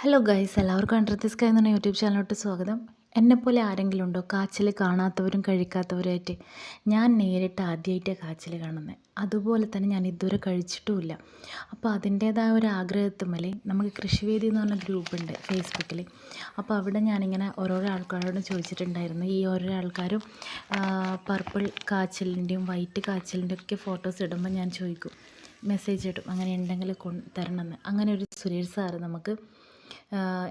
Hello guys എല്ലാവർക്കും അണ്ടർത്തിസ്ക എന്ന YouTube ചാനലോട്ട് സ്വാഗതം. എന്നെപ്പോലെ ആരെങ്കിലും ഉണ്ടോ കാച്ചിൽ കാണാത്തവരും കഴിക്കാത്തവരുമായിട്ട്? ഞാൻ നേരിട്ട് ആദ്യമായിട്ട് കാച്ചിൽ കാണുന്നത് അതുപോലെ തന്നെ ഞാൻ ഇതുവരെ കഴിച്ചിട്ടുമില്ല. അപ്പോൾ അതിന്റേതായ ഒരു ആഗ്രഹത്തുമ്മൽ നമുക്ക് കൃഷിവേദി എന്ന് പറഞ്ഞ ഗ്രൂപ്പുണ്ട് ഫേസ്ബുക്കിൽ അപ്പോൾ അവിടെ ഞാനിങ്ങനെ ഓരോരോ ആൾക്കാരോട് ചോദിച്ചിട്ടുണ്ടായിരുന്നു. ഈ ഓരോ ആൾക്കാരും പർപ്പിൾ കാച്ചിലിന്റെയും വൈറ്റ് കാച്ചിലിന്റെയും ഒക്കെ ഫോട്ടോസ് ഇടുമ്പോൾ ഞാൻ ചോദിക്കും. മെസ്സേജ് ഇടും. അങ്ങനെ ഉണ്ടെങ്കിൽ തരണമെന്ന്. അങ്ങനെ ഒരു സുരേഷ് സാറ് നമുക്ക്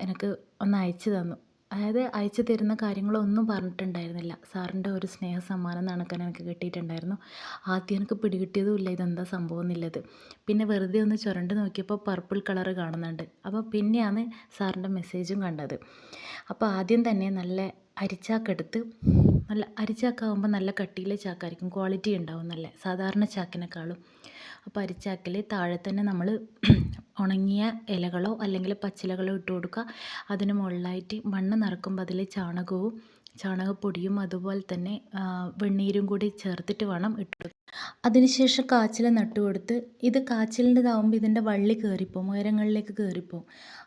എനിക്ക് ഒന്ന് അയച്ചു തന്നു. അതായത് അയച്ചു തരുന്ന കാര്യങ്ങളൊന്നും പറഞ്ഞിട്ടുണ്ടായിരുന്നില്ല. സാറിന്റെ ഒരു സ്നേഹ സമ്മാനം നടക്കാൻ എനിക്ക് കിട്ടിയിട്ടുണ്ടായിരുന്നു. ആദ്യം എനിക്ക് പിടികിട്ടിയതുമില്ല. ഇതെന്താ സംഭവം എന്നുള്ളത്. പിന്നെ വെറുതെ ഒന്ന് ചുരണ്ട് നോക്കിയപ്പോൾ പർപ്പിൾ കളർ കാണുന്നുണ്ട്. അപ്പോൾ പിന്നെയാണ് സാറിന്റെ മെസ്സേജും കണ്ടത്. അപ്പോൾ ആദ്യം തന്നെ നല്ല അരിച്ചാക്കെടുത്ത് നല്ല അരിച്ചാക്കാവുമ്പോൾ നല്ല കട്ടിയിലെ ചാക്കായിരിക്കും. ക്വാളിറ്റി ഉണ്ടാവും നല്ല സാധാരണ ചാക്കിനേക്കാളും. അപ്പോൾ അരിച്ചാക്കിൽ താഴെ തന്നെ നമ്മൾ ഉണങ്ങിയ ഇലകളോ അല്ലെങ്കിൽ പച്ചിലകളോ ഇട്ട് കൊടുക്കുക. അതിന് മുകളിലായിട്ട് മണ്ണ് നിറക്കുമ്പോൾ അതിൽ ചാണകവും ചാണകപ്പൊടിയും അതുപോലെ തന്നെ വെണ്ണീരും കൂടി ചേർത്തിട്ട് വേണം ഇട്ട് അതിനുശേഷം കാച്ചിൽ നട്ടുകൊടുത്ത് ഇത് കാച്ചിലിന്റെതാവുമ്പോൾ ഇതിന്റെ വള്ളി കയറിപ്പോവും ഉയരങ്ങളിലേക്ക് കയറിപ്പോവും.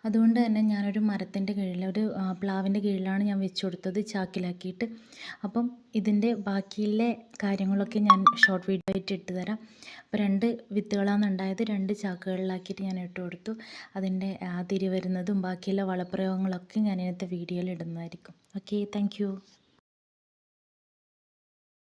അതുകൊണ്ട് തന്നെ ഞാനൊരു മരത്തിന്റെ കീഴിൽ ഒരു പ്ലാവിന്റെ കീഴിലാണ് ഞാൻ വെച്ച് കൊടുത്തത് ചാക്കിലാക്കിയിട്ട്. അപ്പം ഇതിന്റെ ബാക്കിയിലെ കാര്യങ്ങളൊക്കെ ഞാൻ ഷോർട്ട് വീഡിയോ ആയിട്ട് ഇട്ട് തരാം. അപ്പോൾ രണ്ട് വിത്തുകളാണ് ഉണ്ടായത് രണ്ട് ചാക്കുകളിലാക്കിയിട്ട് ഞാൻ ഇട്ട് കൊടുത്തു. അതിന്റെ ആ തിരി വരുന്നതും ബാക്കിയുള്ള വളപ്രയോഗങ്ങളൊക്കെ ഞാൻ ഇന്നത്തെ വീഡിയോയിൽ ഇടുന്നതായിരിക്കും. Okay thank